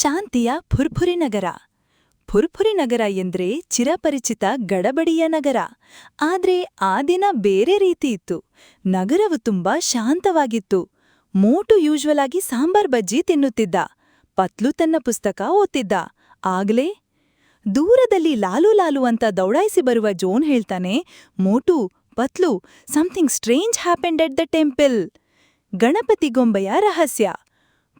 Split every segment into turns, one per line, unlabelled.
ಶಾಂತಿಯ ಫುರ್ಫುರಿ ನಗರ. ಫುರ್ಫುರಿ ನಗರ ಎಂದ್ರೆ ಚಿರಪರಿಚಿತ ಗಡಬಡಿಯ ನಗರ. ಆದ್ರೆ ಆ ದಿನ ಬೇರೆ ರೀತಿ ಇತ್ತು. ನಗರವು ತುಂಬಾ ಶಾಂತವಾಗಿತ್ತು. ಮೋಟು ಯೂಶ್ವಲ್ ಆಗಿ ಸಾಂಬಾರ್ ಬಜ್ಜಿ ತಿನ್ನುತ್ತಿದ್ದ. ಪತ್ಲು ತನ್ನ ಪುಸ್ತಕ ಓದ್ತಿದ್ದ. ಆಗ್ಲೇ? ದೂರದಲ್ಲಿ ಲಾಲು ಲಾಲು ಅಂತ ದೌಡಾಯಿಸಿ ಬರುವ ಜೋನ್ ಹೇಳ್ತಾನೆ, Motu, Patlu something strange happened at the temple Ganapati ಗೊಂಬೆಯ ರಹಸ್ಯ.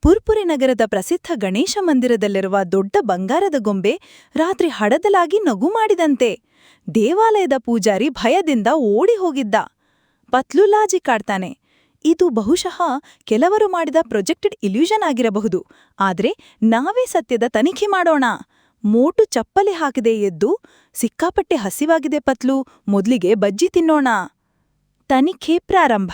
ಪುರ್ಪುರಿ ನಗರದ ಪ್ರಸಿದ್ಧ ಗಣೇಶ ಮಂದಿರದಲ್ಲಿರುವ ದೊಡ್ಡ ಬಂಗಾರದ ಗೊಂಬೆ ರಾತ್ರಿ ಹಡದಲಾಗಿ ನಗು ಮಾಡಿದಂತೆ. ದೇವಾಲಯದ ಪೂಜಾರಿ ಭಯದಿಂದ ಓಡಿ ಹೋಗಿದ್ದ. ಪತ್ಲುಲಾಜಿ ಕಾಡ್ತಾನೆ. ಇದು ಬಹುಶಃ ಕೆಲವರು ಮಾಡಿದ ಪ್ರೊಜೆಕ್ಟೆಡ್ ಇಲ್ಯೂಷನ್ ಆಗಿರಬಹುದು. ಆದ್ರೆ ನಾವೇ ಸತ್ಯದ ತನಿಖೆ ಮಾಡೋಣ. ಮೋಟು ಚಪ್ಪಲಿ ಹಾಕಿದೆ ಎದ್ದು, ಸಿಕ್ಕಾಪಟ್ಟೆ ಹಸಿವಾಗಿದೆ ಪತ್ಲು, ಮೊದ್ಲಿಗೆ ಬಜ್ಜಿ ತಿನ್ನೋಣ. ತನಿಖೆ ಪ್ರಾರಂಭ.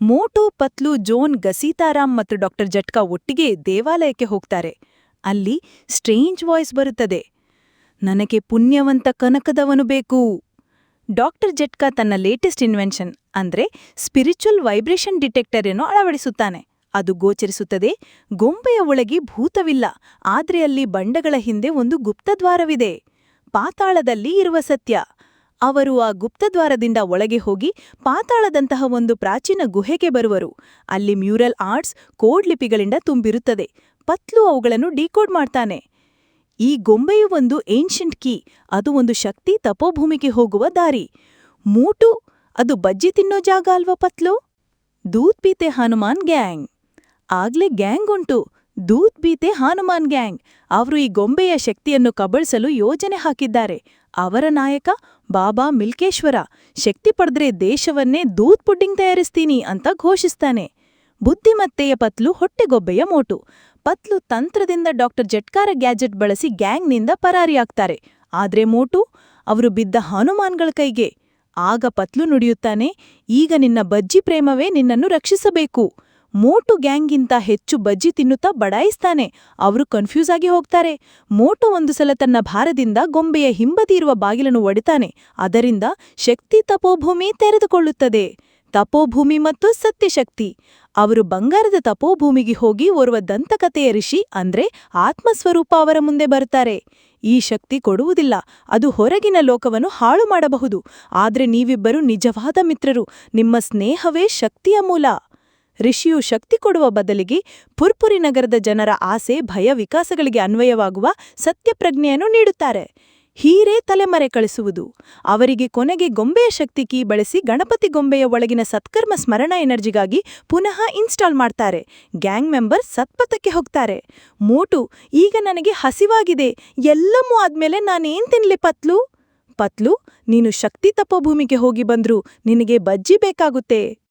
ಮೋಟು ಪತ್ಲು ಜೋನ್ ಗಸೀತಾರಾಮ್ ಮತ್ತು ಡಾಕ್ಟರ್ ಜಟ್ಕಾ ಒಟ್ಟಿಗೆ ದೇವಾಲಯಕ್ಕೆ ಹೋಗ್ತಾರೆ. ಅಲ್ಲಿ ಸ್ಟ್ರೇಂಜ್ ವಾಯ್ಸ್ ಬರುತ್ತದೆ. ನನಗೆ ಪುಣ್ಯವಂತ ಕನಕದವನು ಬೇಕು. ಡಾಕ್ಟರ್ ಜಟ್ಕಾ ತನ್ನ ಲೇಟೆಸ್ಟ್ ಇನ್ವೆನ್ಷನ್, ಅಂದ್ರೆ ಸ್ಪಿರಿಚುವಲ್ ವೈಬ್ರೇಷನ್ ಡಿಟೆಕ್ಟರ್ ಅನ್ನು ಅಳವಡಿಸುತ್ತಾನೆ. ಅದು ಗೋಚರಿಸುತ್ತದೆ, ಗೊಂಬೆಯ ಒಳಗೆ ಭೂತವಿಲ್ಲ, ಆದ್ರೆ ಅಲ್ಲಿ ಬಂಡಗಳ ಹಿಂದೆ ಒಂದು ಗುಪ್ತದ್ವಾರವಿದೆ. ಪಾತಾಳದಲ್ಲಿ ಇರುವ ಸತ್ಯ. ಅವರು ಆ ಗುಪ್ತದ್ವಾರದಿಂದ ಒಳಗೆ ಹೋಗಿ ಪಾತಾಳದಂತಹ ಒಂದು ಪ್ರಾಚೀನ ಗುಹೆಗೆ ಬರುವರು. ಅಲ್ಲಿ ಮ್ಯೂರಲ್ ಆರ್ಟ್ಸ್ ಕೋಡ್ ಲಿಪಿಗಳಿಂದ ತುಂಬಿರುತ್ತದೆ. ಪತ್ಲು ಅವುಗಳನ್ನು ಡಿಕೋಡ್ ಮಾಡ್ತಾನೆ. ಈ ಗೊಂಬೆಯು ಒಂದು ಏನ್ಷಂಟ್ ಕೀ, ಅದು ಒಂದು ಶಕ್ತಿ ತಪೋಭೂಮಿಗೆ ಹೋಗುವ ದಾರಿ. ಮೂಟು, ಅದು ಬಜ್ಜಿ ತಿನ್ನೋ ಜಾಗ ಅಲ್ವಾ ಪತ್ಲು? ದೂತ್ ಪೀತೆ ಹನುಮಾನ್ ಗ್ಯಾಂಗ್. ಆಗ್ಲೇ ಗ್ಯಾಂಗ್ ಉಂಟು. ದೂತ್ ಬೀತೆ ಹಾನುಮಾನ್ ಗ್ಯಾಂಗ್. ಅವರು ಈ ಗೊಂಬೆಯ ಶಕ್ತಿಯನ್ನು ಕಬಳಿಸಲು ಯೋಜನೆ ಹಾಕಿದ್ದಾರೆ. ಅವರ ನಾಯಕ ಬಾಬಾ ಮಿಲ್ಕೇಶ್ವರ, ಶಕ್ತಿ ಪಡೆದ್ರೆ ದೇಶವನ್ನೇ ದೂತ್ ಪುಡ್ಡಿಂಗ್ ತಯಾರಿಸ್ತೀನಿ ಅಂತ ಘೋಷಿಸ್ತಾನೆ. ಬುದ್ಧಿಮತ್ತೆಯ ಪತ್ಲು ಹೊಟ್ಟೆಗೊಬ್ಬೆಯ ಮೋಟು. ಪತ್ಲು ತಂತ್ರದಿಂದ ಡಾಕ್ಟರ್ ಜಟ್ಕಾರ ಗ್ಯಾಜೆಟ್ ಬಳಸಿ ಗ್ಯಾಂಗ್ನಿಂದ ಪರಾರಿಯಾಗ್ತಾರೆ ಆದ್ರೆ ಮೋಟು, ಅವರು ಬಿದ್ದ ಹನುಮಾನ್ಗಳ ಕೈಗೆ. ಆಗ ಪತ್ಲು ನುಡಿಯುತ್ತಾನೆ, ಈಗ ನಿನ್ನ ಬಜ್ಜಿ ಪ್ರೇಮವೇ ನಿನ್ನನ್ನು ರಕ್ಷಿಸಬೇಕು. ಮೋಟು ಗ್ಯಾಂಗ್ಗಿಂತ ಹೆಚ್ಚು ಬಜ್ಜಿ ತಿನ್ನುತ್ತಾ ಬಡಾಯಿಸ್ತಾನೆ. ಅವರು ಕನ್ಫ್ಯೂಸ್ ಆಗಿ ಹೋಗ್ತಾರೆ. ಮೋಟು ಒಂದು ಸಲ ತನ್ನ ಭಾರದಿಂದ ಗೊಂಬೆಯ ಹಿಂಬದಿ ಇರುವ ಬಾಗಿಲನ್ನು ಒಡಿತಾನೆ. ಅದರಿಂದ ಶಕ್ತಿ ತಪೋಭೂಮಿ ತೆರೆದುಕೊಳ್ಳುತ್ತದೆ. ತಪೋಭೂಮಿ ಮತ್ತು ಸತ್ಯಶಕ್ತಿ. ಅವರು ಬಂಗಾರದ ತಪೋಭೂಮಿಗೆ ಹೋಗಿ ಓರ್ವ ದಂತಕತೆಯ ಋಷಿ ಅಂದ್ರೆ ಆತ್ಮಸ್ವರೂಪ ಅವರ ಮುಂದೆ ಬರ್ತಾರೆ. ಈ ಶಕ್ತಿ ಕೊಡುವುದಿಲ್ಲ. ಅದು ಹೊರಗಿನ ಲೋಕವನ್ನು ಹಾಳು ಮಾಡಬಹುದು. ಆದ್ರೆ ನೀವಿಬ್ಬರು ನಿಜವಾದ ಮಿತ್ರರು. ನಿಮ್ಮ ಸ್ನೇಹವೇ ಶಕ್ತಿಯ ಮೂಲ. ಋಷಿಯು ಶಕ್ತಿ ಕೊಡುವ ಬದಲಿಗೆ ಪುರ್ಪುರಿ ನಗರದ ಜನರ ಆಸೆ, ಭಯ, ವಿಕಾಸಗಳಿಗೆ ಅನ್ವಯವಾಗುವ ಸತ್ಯಪ್ರಜ್ಞೆಯನ್ನು ನೀಡುತ್ತಾರೆ. ಹೀರೇ ತಲೆಮರೆ ಕಳಿಸುವುದು. ಅವರಿಗೆ ಕೊನೆಗೆ ಗೊಂಬೆಯ ಶಕ್ತಿ ಕೀ ಬಳಸಿ ಗಣಪತಿ ಗೊಂಬೆಯ ಒಳಗಿನ ಸತ್ಕರ್ಮ ಸ್ಮರಣ ಎನರ್ಜಿಗಾಗಿ ಪುನಃ ಇನ್ಸ್ಟಾಲ್ ಮಾಡ್ತಾರೆ. ಗ್ಯಾಂಗ್ ಮೆಂಬರ್ ಸತ್ಪಥಕ್ಕೆ ಹೋಗ್ತಾರೆ. ಮೋಟು, ಈಗ ನನಗೆ ಹಸಿವಾಗಿದೆ. ಎಲ್ಲಮೂ ಆದ್ಮೇಲೆ ನಾನೇನ್ ತಿನ್ಲಿ ಪತ್ಲು? ಪತ್ಲು, ನೀನು ಶಕ್ತಿ ತಪೋಭೂಮಿಗೆ ಹೋಗಿ ಬಂದ್ರೂ, ನಿನಗೆ ಬಜ್ಜಿ ಬೇಕಾಗುತ್ತೆ.